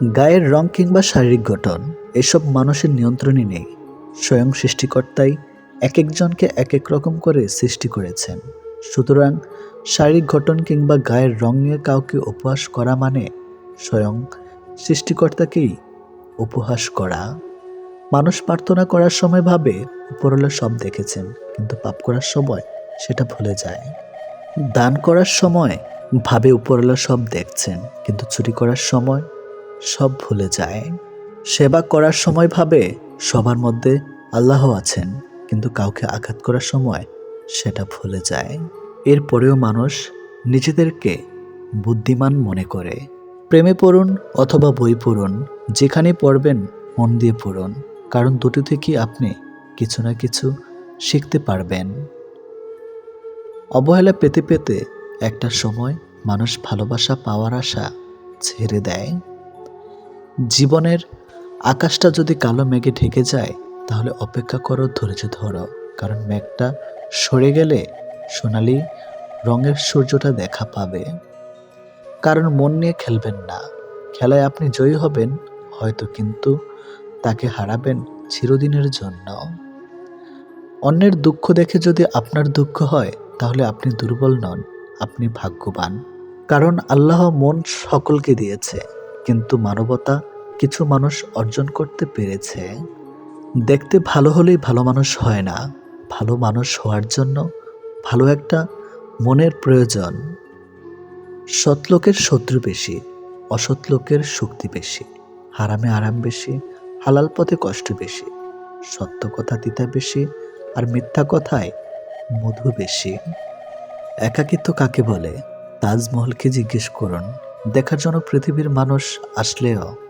গায়ের রং কিংবা শারীরিক গঠন, এসব মানুষের নিয়ন্ত্রণে নেই। স্বয়ং সৃষ্টিকর্তাই এক একজনকে এক এক রকম করে সৃষ্টি করেছেন। সুতরাং শারীরিক গঠন কিংবা গায়ের রং নিয়ে কাউকে উপহাস করা মানে স্বয়ং সৃষ্টিকর্তাকেই উপহাস করা। মানুষ প্রার্থনা করার সময় ভাবে, উপরওয়ালা সব দেখেছেন, কিন্তু পাপ করার সময় সেটা ভুলে যায়। দান করার সময় ভাবে উপরওয়ালা সব দেখছেন, কিন্তু চুরি করার সময় সব ভুলে যায়। সেবা করার সময় ভাবে সবার মধ্যে আল্লাহ আছেন, কিন্তু কাউকে আঘাত করার সময় সেটা ভুলে যায়। এরপরেও মানুষ নিজেদেরকে বুদ্ধিমান মনে করে। প্রেমে পড়ুন অথবা বই পড়ুন যেখানে পড়বেন মন দিয়ে পড়ুন, কারণ দুটো থেকেই আপনি কিছু না কিছু শিখতে পারবেন। অবহেলা পেতে পেতে একটা সময় মানুষ ভালোবাসা পাওয়ার আশা ছেড়ে দেয়। জীবনের আকাশটা যদি কালো মেঘে ঢেকে যায়, তাহলে অপেক্ষা করো ধৈর্য ধরো, কারণ মেঘটা সরে গেলে সোনালি রঙের সূর্যটা দেখা পাবে। কারণ মন নিয়ে খেলবেন না। খেলায় আপনি জয়ী হবেন, হয়তো কিন্তু তাকে হারাবেন চিরদিনের জন্য। অন্যের দুঃখ দেখে যদি আপনার দুঃখ হয়, তাহলে আপনি দুর্বল নন, আপনি ভাগ্যবান। কারণ আল্লাহ মন সকলকে দিয়েছে, কিন্তু মানবতা কিছু মানুষ অর্জন করতে পেরেছে। দেখতে ভালো হলেই ভালো মানুষ হয় না। ভালো মানুষ হওয়ার জন্য ভালো একটা মনের প্রয়োজন। সৎ লোকের শত্রু বেশি, অসৎ লোকের শক্তি বেশি, হারামে আরাম বেশি, হালাল পথে কষ্ট বেশি, সত্য কথা তিতা বেশি আর মিথ্যা কথায় মধু বেশি। একাকিত্ব কাকে বলে? তাজমহলকে জিজ্ঞেস করুন। দেখার জন্য পৃথিবীর মানুষ আসলেও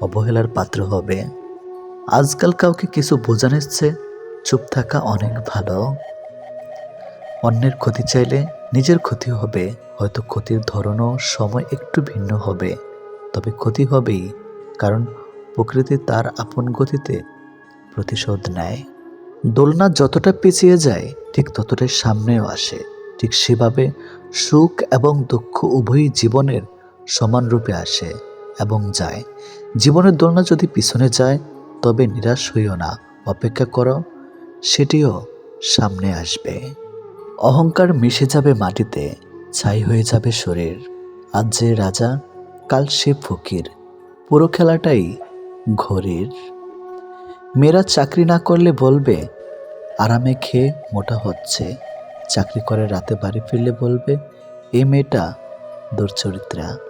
অবহেলার পাত্র হবে। আজকাল কাউকে কিছু বোঝানোর চেয়ে চুপ থাকা অনেক ভালো। অন্যের ক্ষতি চাইলে নিজের ক্ষতি হবে, হয়তো ক্ষতির ধরনও সময় একটু ভিন্ন হবে। তবে ক্ষতি হবেই, কারণ প্রকৃতি তার আপন গতিতে প্রতিশোধ নেয়। দোলনা যতটা পিছিয়ে যায়, ঠিক ততটাই সামনেও আসে। ঠিক সেভাবে সুখ এবং দুঃখ উভয়ই জীবনের সমান রূপে আসে। এবং যায়। জীবনের দোলনা যদি পিছনে যায়, তবে নিরাশ হইও না, অপেক্ষা করো, সেটিও সামনে আসবে। অহংকার মিশে যাবে মাটিতে, ছাই হয়ে যাবে শরীর। আজ যে রাজা, কাল সে ফকির, পুরো খেলাটাই ঘড়ির মেয়েরা চাকরি না করলে বলবে, আরামে খেয়ে মোটা হচ্ছে। চাকরি করে রাতে বাড়ি ফিরলে বলবে এই মেয়েটা দুর্চরিত্রা।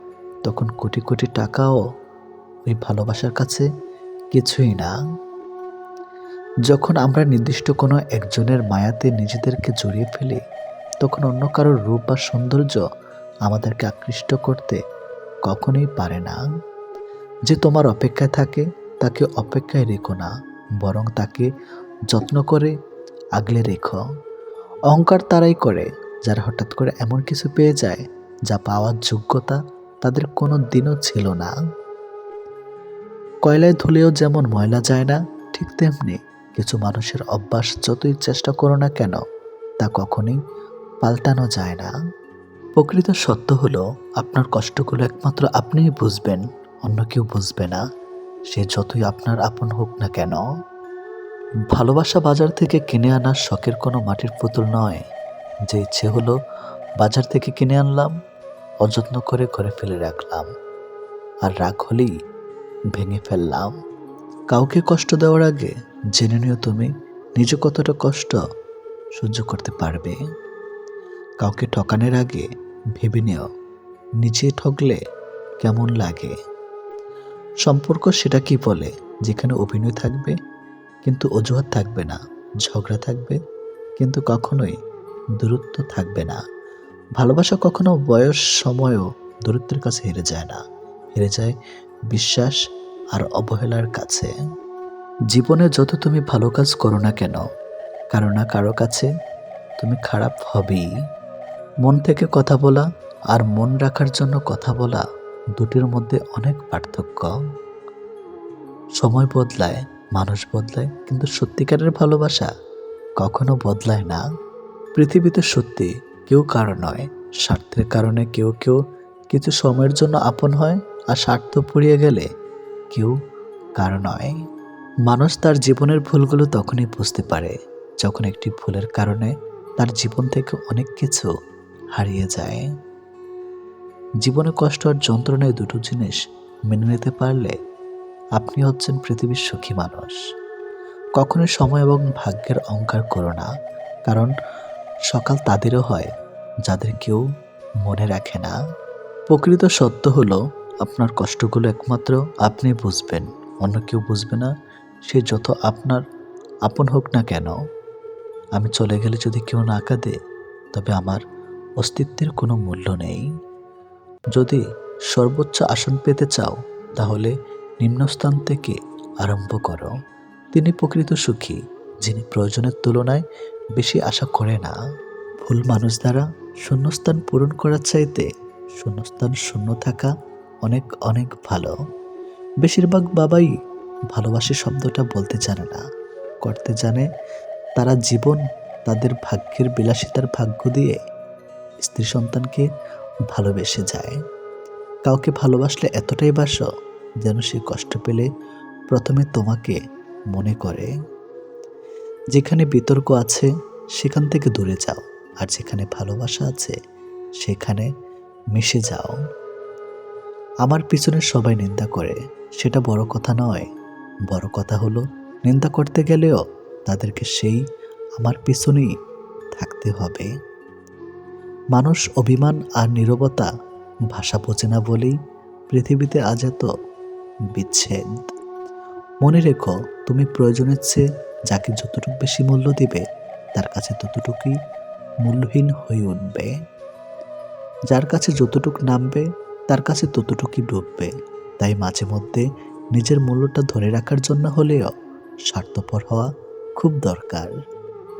তখন কোটি কোটি টাকাও ওই ভালোবাসার কাছে কিছুই না। যখন আমরা নির্দিষ্ট কোনো একজনের মায়াতে নিজেদেরকে জড়িয়ে ফেলি, তখন অন্য কারোর রূপ বা সৌন্দর্য আমাদেরকে আকৃষ্ট করতে কখনোই পারে না। যে তোমার অপেক্ষায় থাকে, তাকে অপেক্ষায় রেখো না, বরং তাকে যত্ন করে আগলে রেখো। অহংকার তারাই করে, যারা হঠাৎ করে এমন কিছু পেয়ে যায়, যা পাওয়ার যোগ্যতা তাদের কোনো দিনও ছিল না। কয়লায় ধুলেও যেমন ময়লা যায় না, ঠিক তেমনি কিছু মানুষের অভ্যাস যতই চেষ্টা করো না কেন, তা কখনোই পাল্টানো যায় না। প্রকৃত সত্য হলো, আপনার কষ্টগুলো একমাত্র আপনিই বুঝবেন, অন্য কেউ বুঝবে না। সে যতই আপনার আপন হোক না কেন। ভালোবাসা বাজার থেকে কিনে আনার শখের কোনো মাটির পুতুল নয়। যে ইচ্ছে হলো বাজার থেকে কিনে আনলাম অযত্ন করে ঘরে ফেলে রাখলাম। আর রাগ হলেই ভেঙে ফেললাম। কাউকে কষ্ট দেওয়ার আগে জেনে নিও তুমি, নিজে কতটা কষ্ট সহ্য করতে পারবে। কাউকে ঠকানোর আগে ভেবে নিও, নিজে ঠকলে কেমন লাগে। সম্পর্ক সেটা কি বলে? যেখানে অভিনয় থাকবে, কিন্তু অজুহাত থাকবে না, ঝগড়া থাকবে, কিন্তু কখনোই দূরত্ব থাকবে না। ভালোবাসা কখনো বয়স, সময়ও দূরত্বের কাছে হেরে যায় না। হেরে যায় বিশ্বাস আর অবহেলার কাছে। জীবনে যত তুমি ভালো কাজ করো না কেন, কারও না কারও কাছে তুমি খারাপ হবেই। মন থেকে কথা বলা আর মন রাখার জন্য কথা বলা দুটির মধ্যে অনেক পার্থক্য। সময় বদলায়, মানুষ বদলায়, কিন্তু সত্যিকারের ভালোবাসা কখনো বদলায় না। পৃথিবীতে সত্যি কেউ কারও নয়, স্বার্থের কারণে কেউ কেউ কিছু সময়ের জন্য আপন হয় আর স্বার্থ পুড়িয়ে গেলে কেউ কারও নয়। মানুষ তার জীবনের ভুলগুলো তখনই বুঝতে পারে যখন একটি ভুলের কারণে তার জীবন থেকে অনেক কিছু হারিয়ে যায়। জীবনে কষ্ট আর যন্ত্রণায় দুটো জিনিস মেনে নিতে পারলে আপনি হচ্ছেন পৃথিবীর সুখী মানুষ। কখনোই সময় এবং ভাগ্যের অহংকার করো না, কারণ সকাল তাদেরও হয়, যাদের কেউ মনে রাখে না। প্রকৃত সত্য হলো, আপনার কষ্টগুলো একমাত্র আপনি বুঝবেন, অন্য কেউ বুঝবে না, সে যত আপনার আপন হোক না কেন। আমি চলে গেলে যদি কেউ না কাঁদে, তবে আমার অস্তিত্বের কোনো মূল্য নেই। যদি সর্বোচ্চ আসন পেতে চাও, তাহলে নিম্নস্থান থেকে আরম্ভ করো। তিনি প্রকৃত সুখী, যিনি প্রয়োজনের তুলনায় বেশি আশা করে না। ভুল মানুষ দ্বারা শূন্যস্থান পূরণ করার চাইতে শূন্যস্থান শূন্য থাকা অনেক অনেক ভালো। বেশিরভাগ বাবাই ভালোবাসি শব্দটা বলতে জানে না, করতে জানে তারা জীবন তাদের ভাগ্যের বিলাসিতার ভাগ্য দিয়ে স্ত্রী সন্তানকে ভালোবেসে যায়। কাউকে ভালোবাসলে এতটাই বাসো যেন সে কষ্ট পেলে প্রথমে তোমাকে মনে করে। যেখানে বিতর্ক আছে, সেখান থেকে দূরে যাও, আর যেখানে ভালোবাসা আছে, সেখানে মিশে যাও। আমার পিছনে সবাই নিন্দা করে, সেটা বড় কথা নয়। বড় কথা হলো, নিন্দা করতে গেলেও তাদেরকে সেই আমার পিছনেই থাকতে হবে। মানুষ অভিমান আর নীরবতা ভাষা বোঝে না বলেই পৃথিবীতে আজ এত বিচ্ছেদ। মনে রেখো, তুমি প্রয়োজনের চেয়ে যাকে যতটুকু বেশি মূল্য দিবে, তার কাছে ততটুকুই মূল্যহীন হয়ে উঠবে। যার কাছে যতটুকু নামবে, তার কাছে ততটুকুই ডুববে। তাই মাঝে মধ্যে নিজের মূল্যটা ধরে রাখার জন্য হলেও স্বার্থপর হওয়া খুব দরকার।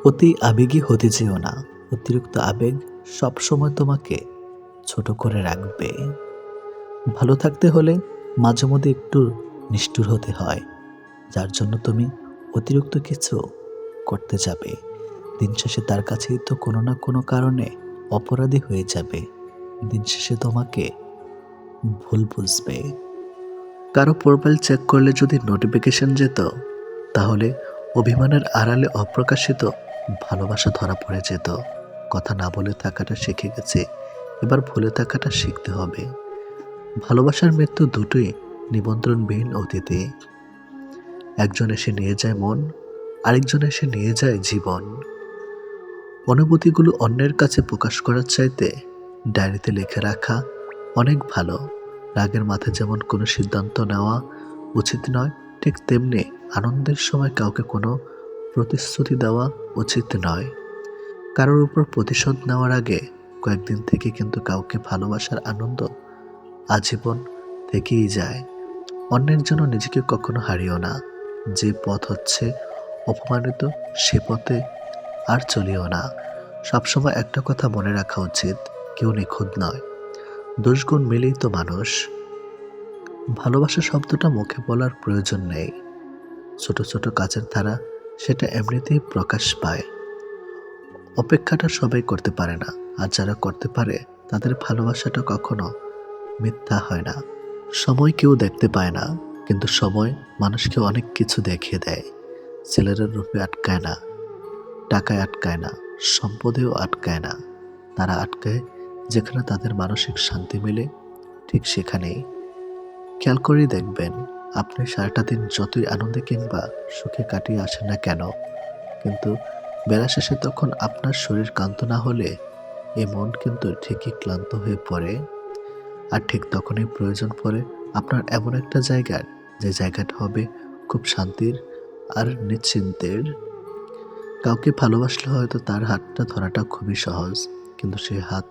অতি আবেগী হতে যেও না। অতিরিক্ত আবেগ সবসময় তোমাকে ছোট করে রাখবে। ভালো থাকতে হলে মাঝে মধ্যে একটু নিষ্ঠুর হতে হয়, যার জন্য তুমি অতিরিক্ত কিছু করতে যাবে। দিন শেষে তার কাছেই তো কোনো না কোনো কারণে অপরাধী হয়ে যাবে। দিন শেষে তোমাকে ভুল বুঝবে। কারও প্রোফাইল চেক করলে যদি নোটিফিকেশন যেত, তাহলে অভিমানের আড়ালে অপ্রকাশিত ভালোবাসা ধরা পড়ে যেত। কথা না বলে থাকাটা শিখে গেছে। এবার ভুলে থাকাটা শিখতে হবে। ভালোবাসার মৃত্যু দুটোই নিমন্ত্রণবিহীন অতিথি একজন এসে নিয়ে যায় মন, আরেকজন এসে নিয়ে যায় জীবন। অনুভূতিগুলো অন্যের কাছে প্রকাশ করার চাইতে ডায়েরিতে লিখে রাখা অনেক ভালো। রাগের মাথায় যেমন কোনো সিদ্ধান্ত নেওয়া উচিত নয়, ঠিক তেমনি আনন্দের সময় কাউকে কোনো প্রতিশ্রুতি দেওয়া উচিত নয়। কারোর উপর প্রতিশোধ নেওয়ার আগে কয়েকদিন থেকে কিন্তু কাউকে ভালোবাসার আনন্দ আজীবন থেকেই যায়। অন্যের জন্য নিজেকে কখনো হারিও না। যে পথ হচ্ছে অপমানিত, সে পথে আর চলিও না। সবসময় একটা কথা মনে রাখা উচিত, কেউ নিখুঁত নয়। দোষগুণ মিলেই তো মানুষ। ভালোবাসা শব্দটা মুখে বলার প্রয়োজন নেই। ছোট ছোট কাজের ধারা সেটা এমনিতেই প্রকাশ পায়। অপেক্ষাটা সবাই করতে পারে না, আর যারা করতে পারে, তাদের ভালোবাসাটা কখনো মিথ্যা হয় না। সময় কেউ দেখতে পায় না। কিন্তু সময় মানুষকে অনেক কিছু দেখিয়ে দেয়। ছেলেরা রূপে আটকায় না, টাকায় আটকায় না, সম্পদেও আটকায় না। তারা আটকায় যেখানে তাদের মানসিক শান্তি মেলে, ঠিক সেখানেই। খেয়াল করেই দেখবেন, আপনি সারাটা দিন যতই আনন্দে কিংবা সুখে কাটিয়ে আসেন না কেন, কিন্তু বেলা শেষে তখন আপনার শরীর ক্লান্ত না হলে এ মন কিন্তু ঠিকই ক্লান্ত হয়ে পড়ে। আর ঠিক তখনই প্রয়োজন পড়ে আপনার এমন একটা জায়গার যে জায়গাটা হবে খুব শান্তির আর নিশ্চিন্তের। কাউকে ভালোবাসলে হয়তো তার হাতটা ধরাটা খুবই সহজ, কিন্তু সে হাত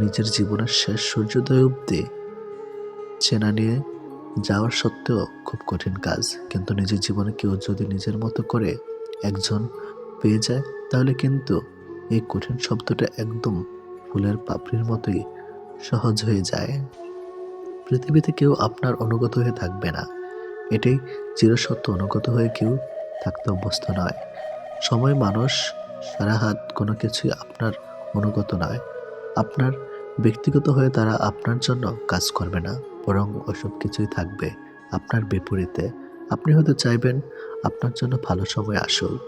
নিজের জীবনের শেষ সূর্যোদয় অবধি চেনা নিয়ে যাওয়ার সত্ত্বেও খুব কঠিন কাজ। কিন্তু নিজের জীবনে কেউ যদি নিজের মতো করে একজন পেয়ে যায়, তাহলে কিন্তু এই কঠিন শব্দটা একদম ফুলের পাপড়ির মতোই সহজ হয়ে যায়। পৃথিবীতে কেউ আপনার অনুগত হয়ে থাকবে না। এটাই চিরসত্য অনুগত হয়ে কেউ থাকতে অভ্যস্ত নয়। সময় মানুষ সারা হাত কোনো কিছুই আপনার অনুগত নয়। আপনার ব্যক্তিগত হয়ে তারা আপনার জন্য কাজ করবে না, বরং ওসব কিছুই থাকবে আপনার বিপরীতে। আপনি হয়তো চাইবেন আপনার জন্য ভালো সময় আসুক,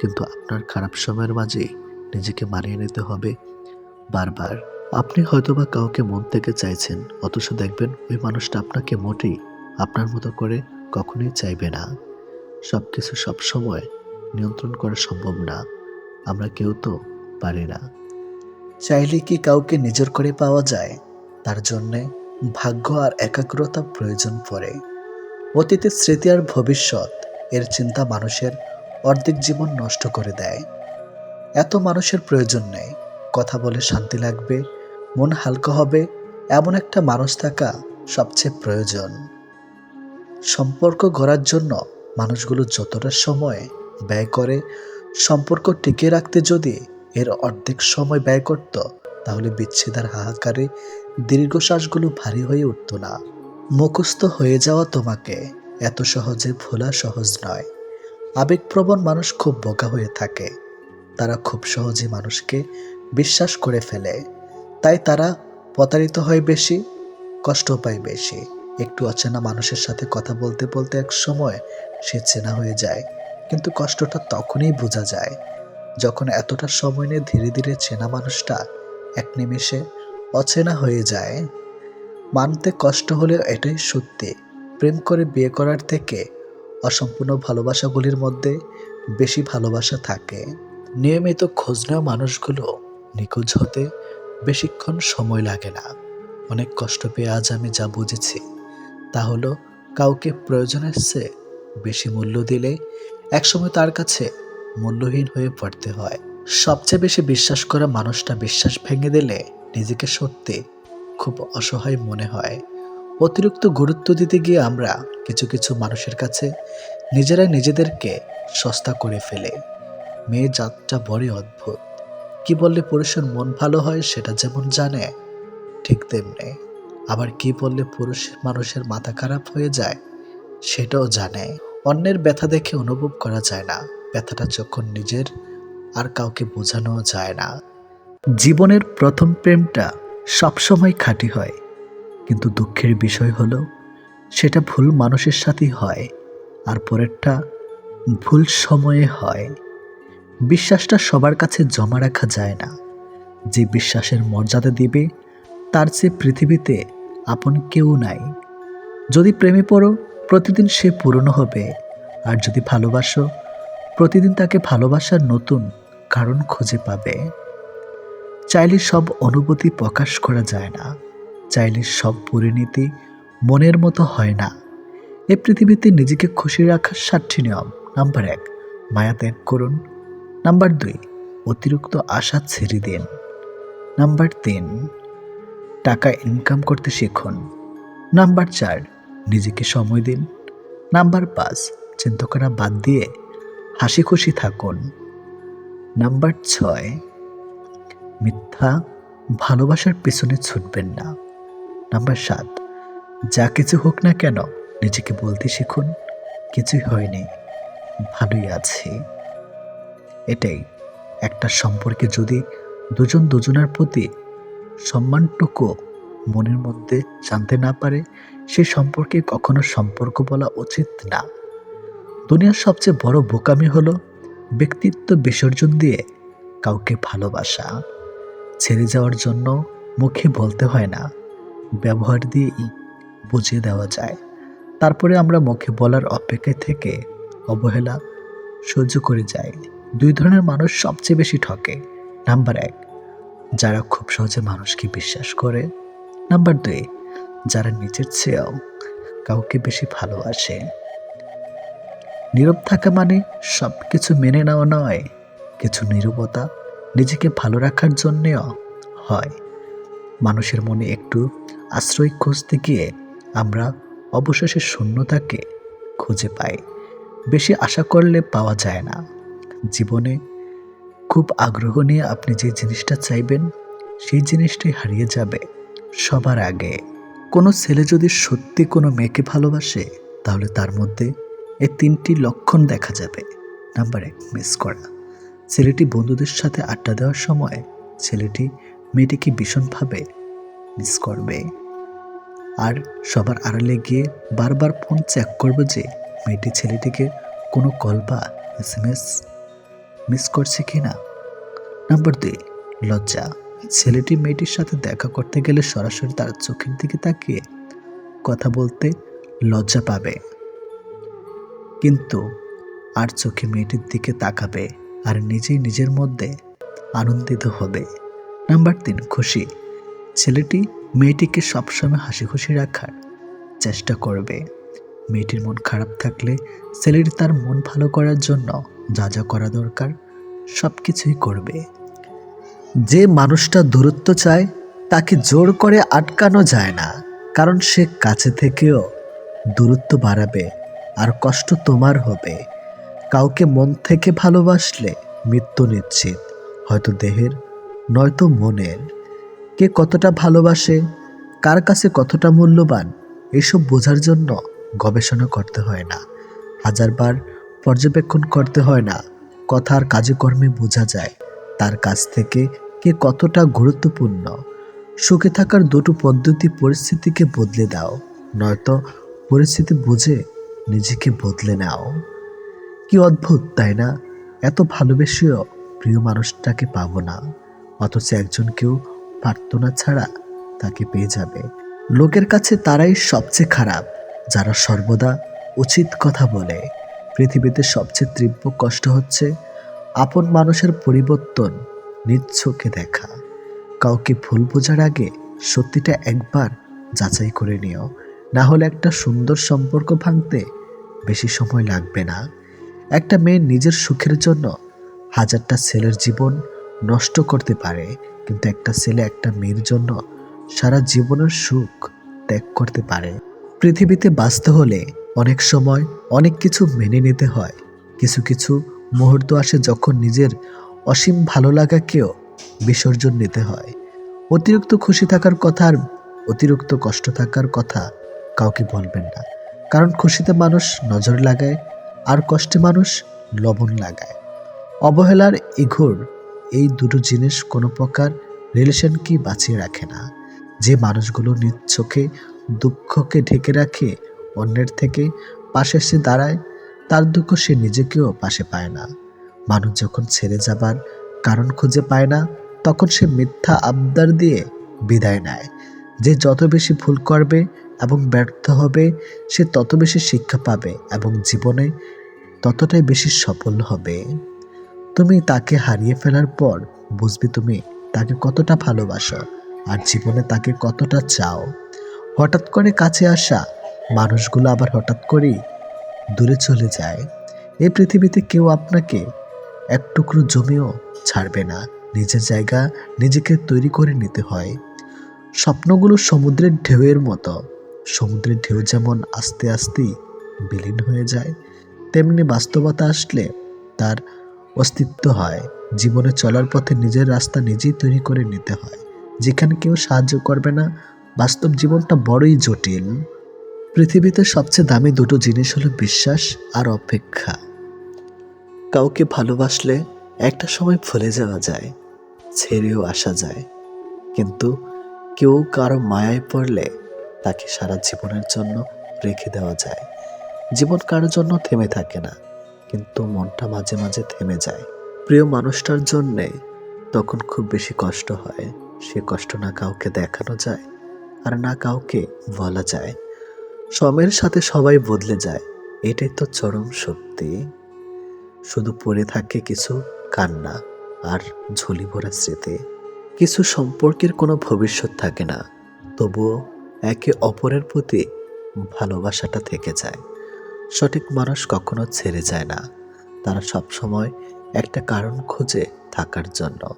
কিন্তু আপনার খারাপ সময়ের মাঝে নিজেকে মানিয়ে নিতে হবে বারবার। আপনি হয়তোবা কাউকে মন থেকে চাইছেন, অথচ দেখবেন ওই মানুষটা আপনাকে মোটেই আপনার মতো করে কখনোই চাইবে না। সব কিছু সবসময় নিয়ন্ত্রণ করা সম্ভব না। আমরা কেউ তো পারি না। চাইলে কি কাউকে নিজের করে পাওয়া যায়? তার জন্যে ভাগ্য আর একাগ্রতা প্রয়োজন পড়ে। অতীতের স্মৃতি আর ভবিষ্যৎ এর চিন্তা মানুষের অর্ধেক জীবন নষ্ট করে দেয়। এত মানুষের প্রয়োজন নেই। কথা বলে শান্তি লাগবে, মন হালকা হবে, এমন একটা মানুষ থাকা সবচেয়ে প্রয়োজন। সম্পর্ক গড়ার জন্য মানুষগুলো যতটা সময় ব্যয় করে, সম্পর্ক টিকিয়ে রাখতে যদি এর অর্ধেক সময় ব্যয় করত, তাহলে বিচ্ছেদার হাহাকারে দীর্ঘশ্বাসগুলো ভারী হয়ে উঠত না। মুখস্থ হয়ে যাওয়া তোমাকে এত সহজে ভোলা সহজ নয়। আবেগপ্রবণ মানুষ খুব বোকা হয়ে থাকে। তারা খুব সহজে মানুষকে বিশ্বাস করে ফেলে। তাই তারা প্রতারিত হয় বেশি, কষ্ট পায় বেশি। একটু অচেনা মানুষের সাথে কথা বলতে বলতে এক সময় সে চেনা হয়ে যায়, কিন্তু কষ্টটা তখনই বোঝা যায় যখন এতটা সময় নিয়ে ধীরে ধীরে চেনা মানুষটা এক নিমেষে অচেনা হয়ে যায়। মানতে কষ্ট হলেও এটাই সত্যি, প্রেম করে বিয়ে করার থেকে অসম্পূর্ণ ভালোবাসাগুলির মধ্যে বেশি ভালোবাসা থাকে। নিয়মিত খোঁজ নেওয়া মানুষগুলো নিখোঁজ হতে বেশিক্ষণ সময় লাগে না। অনেক কষ্ট পেয়ে আজ আমি যা বুঝেছি তা হলো, কাউকে প্রয়োজনের চেয়ে বেশি মূল্য দিলে একসময় তার কাছে মূল্যহীন হয়ে পড়তে হয়। সবচেয়ে বেশি বিশ্বাস করা মানুষটা বিশ্বাস ভেঙে দিলে নিজেকে সত্যি খুব অসহায় মনে হয়। অতিরিক্ত গুরুত্ব দিতে গিয়ে আমরা কিছু কিছু মানুষের কাছে নিজেরাই নিজেদেরকে সস্তা করে ফেলে। মেয়ে জাতটা বড়ই অদ্ভুত। কি বললে পুরুষের মন ভালো হয় সেটা যেমন জানে, ঠিক তেমনি। আবার কি বললে পুরুষ মানুষের মাথা খারাপ হয়ে যায়? সেটাও জানে। অন্যের ব্যথা দেখে অনুভব করা যায় না। ব্যথাটা যখন নিজের, আর কাউকে বোঝানো যায় না। জীবনের প্রথম প্রেমটা সবসময় খাঁটি হয়। কিন্তু দুঃখের বিষয় হলো, সেটা ভুল মানুষের সাথেই হয়, আর পরেরটা ভুল সময়ে হয়। বিশ্বাসটা সবার কাছে জমা রাখা যায় না। যে বিশ্বাসের মর্যাদা দিবে, তার চেয়ে পৃথিবীতে আপন কেউ নাই। যদি প্রেমে পড়ো, প্রতিদিন সে পুরনো হবে। আর যদি ভালোবাসো, প্রতিদিন তাকে ভালোবাসার নতুন কারণ খুঁজে পাবে। চাইলে সব অনুভূতি প্রকাশ করা যায় না। চাইলে সব পরিণতি মনের মতো হয় না। এ পৃথিবীতে নিজেকে খুশি রাখার সাতটি নিয়ম। নাম্বার এক, মায়া ত্যাগ করুন। নাম্বার দুই, অতিরিক্ত আশা ছেড়ে দিন। নাম্বার তিন টাকা ইনকাম করতে শিখুন। নাম্বার চার, নিজেকে সময় দিন। নাম্বার পাঁচ, চিন্তা করা বাদ দিয়ে হাসি খুশি থাকুন। নাম্বার ছয়, মিথ্যা ভালোবাসার পেছনে ছুটবেন না। নাম্বার সাত, যা কিছু হোক না কেন নিজেকে বলতে শিখুন, কিছুই হয়নি, ভালোই আছি। এটাই একটা সম্পর্কে যদি দুজন দুজনের প্রতি সম্মানটুকু মনের মধ্যে জানতে না পারে, সে সম্পর্কে কখনো সম্পর্ক বলা উচিত না। দুনিয়ার সবচেয়ে বড় বোকামি হলো ব্যক্তিত্ব বিসর্জন দিয়ে কাউকে ভালোবাসা। ছেড়ে যাওয়ার জন্য মুখে বলতে হয় না, ব্যবহার দিয়েই বুঝিয়ে দেওয়া যায়। তারপরে আমরা মুখে বলার অপেক্ষায় থেকে অবহেলা সহ্য করে যাই। দুই ধরনের মানুষ সবচেয়ে বেশি ঠকে। নাম্বার এক যারা খুব সহজে মানুষকে বিশ্বাস করে। নাম্বার দুই, যারা নিজের চেয়েও কাউকে বেশি ভালোবাসে। নীরব থাকা মানে সব কিছু মেনে নেওয়া নয়, কিছু নীরবতা নিজেকে ভালো রাখার জন্যেও হয়। মানুষের মনে একটু আশ্রয় খুঁজতে গিয়ে আমরা অবশেষে শূন্যতাকে খুঁজে পাই। বেশি আশা করলে পাওয়া যায় না। জীবনে খুব আগ্রহ নিয়ে আপনি যে জিনিসটা চাইবেন, সেই জিনিসটাই হারিয়ে যাবে সবার আগে। কোনো ছেলে যদি সত্যি কোনো মেয়েকে ভালোবাসে, তাহলে তার মধ্যে এই তিনটি লক্ষণ দেখা যাবে। নাম্বার এক, মিস করা। ছেলেটি বন্ধুদের সাথে আড্ডা দেওয়ার সময় ছেলেটি মেয়েটিকে ভীষণভাবে মিস করবে। আর সবার আড়ালে গিয়ে বারবার ফোন চেক করবে যে মেয়েটি ছেলেটিকে কোনো কল বা এস এম এস মিস করছে কি না নাম্বার দুই, লজ্জা। ছেলেটি মেয়েটির সাথে দেখা করতে গেলে সরাসরি তার চোখের দিকে তাকিয়ে কথা বলতে লজ্জা পাবে। কিন্তু আর চোখে মেয়েটির দিকে তাকাবে আর নিজেই নিজের মধ্যে আনন্দিত হবে। নাম্বার তিন, খুশি। ছেলেটি মেয়েটিকে সবসময় হাসি খুশি রাখার চেষ্টা করবে। মেয়েটির মন খারাপ থাকলে ছেলেটি তার মন ভালো করার জন্য যা যা করা দরকার, সব কিছুই করবে। যে মানুষটা দূরত্ব চায়, তাকে জোর করে আটকানো যায় না, কারণ সে কাছে থেকেও দূরত্ব বাড়াবে আর কষ্ট তোমার হবে। কাউকে মন থেকে ভালোবাসলে মৃত্যু নিশ্চিত, হয়তো দেহের, নয়তো মনের। কে কতটা ভালোবাসে, কার কাছে কতটা মূল্যবান, এসব বোঝার জন্য গবেষণা করতে হয় না। হাজারবার পর্যবেক্ষণ করতে হয় না। কথার কাজে কর্মে বোঝা যায়, তার কাছ থেকে কে কতটা গুরুত্বপূর্ণ। সুখে থাকার দুটো পদ্ধতি পরিস্থিতিকে বদলে দাও, নয়তো পরিস্থিতি বুঝে নিজেকে বদলে নাও। কি অদ্ভুত, তাই না? এত ভালোবেসেও প্রিয় মানুষটাকে পাবো না, অথচ একজনকেও প্রার্থনা ছাড়া তাকে পেয়ে যাবে। লোকের কাছে তারাই সবচেয়ে খারাপ, যারা সর্বদা উচিত কথা বলে। পৃথিবীতে সবচেয়ে তীব্র কষ্ট হচ্ছে আপন মানুষের পরিবর্তন চোখে দেখা। কাউকে ভুল বোঝার আগে সত্যিটা একবার যাচাই করে নিও। না হলে একটা সুন্দর সম্পর্ক ভাঙতে বেশি সময় লাগবে না। একটা মেয়ে নিজের সুখের জন্য হাজারটা ছেলের জীবন নষ্ট করতে পারে, কিন্তু একটা ছেলে একটা মেয়ের জন্য সারা জীবনের সুখ ত্যাগ করতে পারে। পৃথিবীতে বাঁচতে হলে অনেক সময় অনেক কিছু মেনে নিতে হয়। কিছু কিছু মুহূর্ত আসে যখন নিজের অসীম ভালো লাগাকেও বিসর্জন নিতে হয়। অতিরিক্ত খুশি থাকার কথা আর অতিরিক্ত কষ্ট থাকার কথা কাউকে বলবেন না। কারণ খুশিতে মানুষ নজর লাগায়, আর কষ্টে মানুষ লবণ লাগায়। অবহেলার ইঘুর এই দুটো জিনিস কোনো প্রকার রিলেশনকে বাঁচিয়ে রাখে না। যে মানুষগুলো নিজ চোখে দুঃখকে ঢেকে রাখে অন্যের থেকে পাশে এসে দাঁড়ায়, তার দুঃখ সে নিজেকেও পাশে পায় না। মানুষ যখন ছেড়ে যাবার কারণ খুঁজে পায় না, তখন সে মিথ্যা আবদার দিয়ে বিদায় নেয়। যে যত বেশি ভুল করবে এবং ব্যর্থ হবে, সে তত বেশি শিক্ষা পাবে এবং জীবনে ততটাই বেশি সফল হবে। তুমি তাকে হারিয়ে ফেলার পর বুঝবে তুমি তাকে কতটা ভালোবাসো আর জীবনে তাকে কতটা চাও। হঠাৎ করে কাছে আসা মানুষগুলো আবার হঠাৎ করেই দূরে চলে যায়। এই পৃথিবীতে কেউ আপনাকে এক টুকরো জমিও ছাড়বে না। নিজের জায়গা নিজেকে তৈরি করে নিতে হয়। স্বপ্নগুলো সমুদ্রের ঢেউয়ের মতো। সমুদ্রের ঢেউ যেমন আস্তে আস্তেই বিলীন হয়ে যায়, তেমনি বাস্তবতা আসলে তার অস্তিত্ব হয়। জীবনে চলার পথে নিজের রাস্তা নিজেই তৈরি করে নিতে হয়। যেখানে কেউ সাহায্য করবে না। বাস্তব জীবনটা বড়ই জটিল। পৃথিবীতে সবচেয়ে দামি দুটো জিনিস হলো বিশ্বাস আর অপেক্ষা। কাউকে ভালোবাসলে একটা সময় ভুলে যাওয়া যায়, ছেড়েও আসা যায়। কিন্তু কেউ কারও মায়ায় পড়লে তাকে সারা জীবনের জন্য রেখে দেওয়া যায়। জীবন কারোর জন্য থেমে থাকে না, কিন্তু মনটা মাঝে মাঝে থেমে যায়। প্রিয় মানুষটার জন্যে তখন খুব বেশি কষ্ট হয়, সে কষ্ট না কাউকে দেখানো যায় আর না কাউকে বলা যায়। সময়ের সাথে সবাই বদলে যায়। এটাই তো চরম সত্যি। শুধু পড়ে থাকে কিছু কান্না আর ঝুলি ভরা স্মৃতি। কিছু সম্পর্কের কোনো ভবিষ্যৎ থাকে না। তবুও একে অপরের প্রতি ভালোবাসাটা থেকে যায়। সঠিক মানুষ কখনো ছেড়ে যায় না। তারা সবসময় একটা কারণ খুঁজে থাকার জন্য।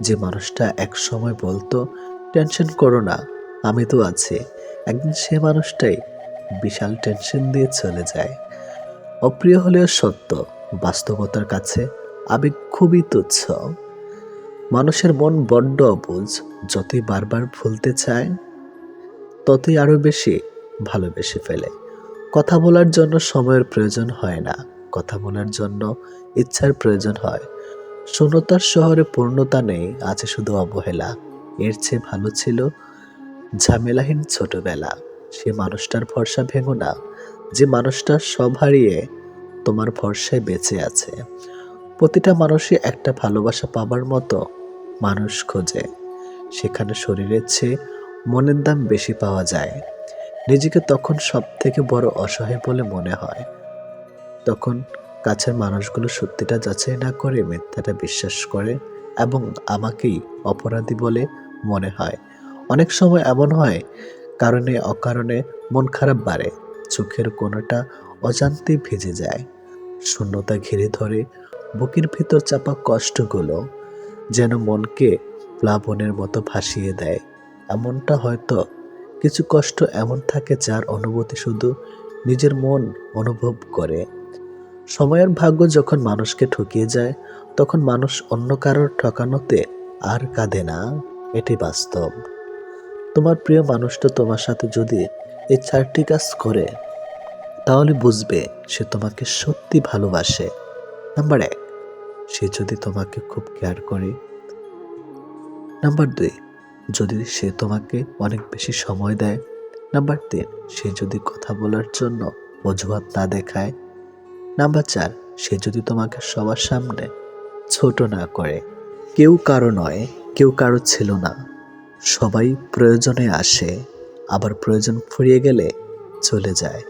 যে মানুষটা এক সময় বলতো, টেনশন করো না, আমি তো আছি। একদিন সে মানুষটাই বিশাল টেনশন দিয়ে চলে যায়। অপ্রিয় হলেও সত্য, বাস্তবতার কাছে আবেগ খুবই তুচ্ছ। মানুষের মন বড্ড অবুঝ যতই বারবার ভুলতে চায়, ততই আরও বেশি ভালোবেসে ফেলে। কথা বলার জন্য সময়ের প্রয়োজন হয় না, কথা বলার জন্য ইচ্ছার প্রয়োজন হয়। শূন্যতার শহরে পূর্ণতা নেই, আছে শুধু অবহেলা। এর চেয়ে ভালো ছিল ঝামেলাহীন ছোটবেলা। সে মানুষটার ভরসা ভেঙো না। যে মানুষটা সব হারিয়ে তোমার ভরসায় বেঁচে আছে। প্রতিটা মানুষই একটা ভালোবাসা পাবার মতো মানুষ খোঁজে। সেখানে শরীরের চেয়ে মনের দাম বেশি পাওয়া যায়। নিজেকে তখন সব থেকে বড় অসহায় বলে মনে হয়। তখন কাছের মানুষগুলো সত্যিটা যাচাই না করে মিথ্যাটা বিশ্বাস করে এবং আমাকেই অপরাধী বলে মনে হয়। অনেক সময় এমন হয় কারণে অকারণে মন খারাপ বাড়ে। চোখের কোনোটা অজান্তে ভিজে যায়। শূন্যতা ঘিরে ধরে বুকের ভিতর চাপা কষ্টগুলো যেন মনকে প্লাবনের মতো ভাসিয়ে দেয়। এমনটা হয়তো কিছু কষ্ট এমন থাকে যার অনুভূতি শুধু নিজের মন অনুভব করে। সময়ের ভাগ্য যখন মানুষকে ঠকিয়ে যায়, তখন মানুষ অন্য কারোর ঠকানোতে আর কাঁদে না। এটি বাস্তব। তোমার প্রিয় মানুষটা তোমার সাথে যদি এই চারটি কাজ করে, তাহলে বুঝবে সে তোমাকে সত্যি ভালোবাসে। নাম্বার এক, সে যদি তোমাকে খুব কেয়ার করে। নাম্বার দুই, যদি সে তোমাকে অনেক বেশি সময় দেয়। নাম্বার তিন, সে যদি কথা বলার জন্য অজুহাত না দেখায়। নাম্বার চার, সে যদি তোমাকে সবার সামনে ছোট না করে। কেউ কারও নয়, কেউ কারও ছিল না। সবাই প্রয়োজনে আসে, আবার প্রয়োজন ফুরিয়ে গেলে চলে যায়।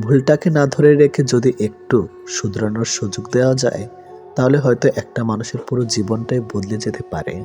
ভুলটাকে না ধরে রেখে যদি একটু শুধরানোর সুযোগ দেওয়া যায়, তাহলে হয়তো একটা মানুষের পুরো জীবনটাই বদলে যেতে পারে।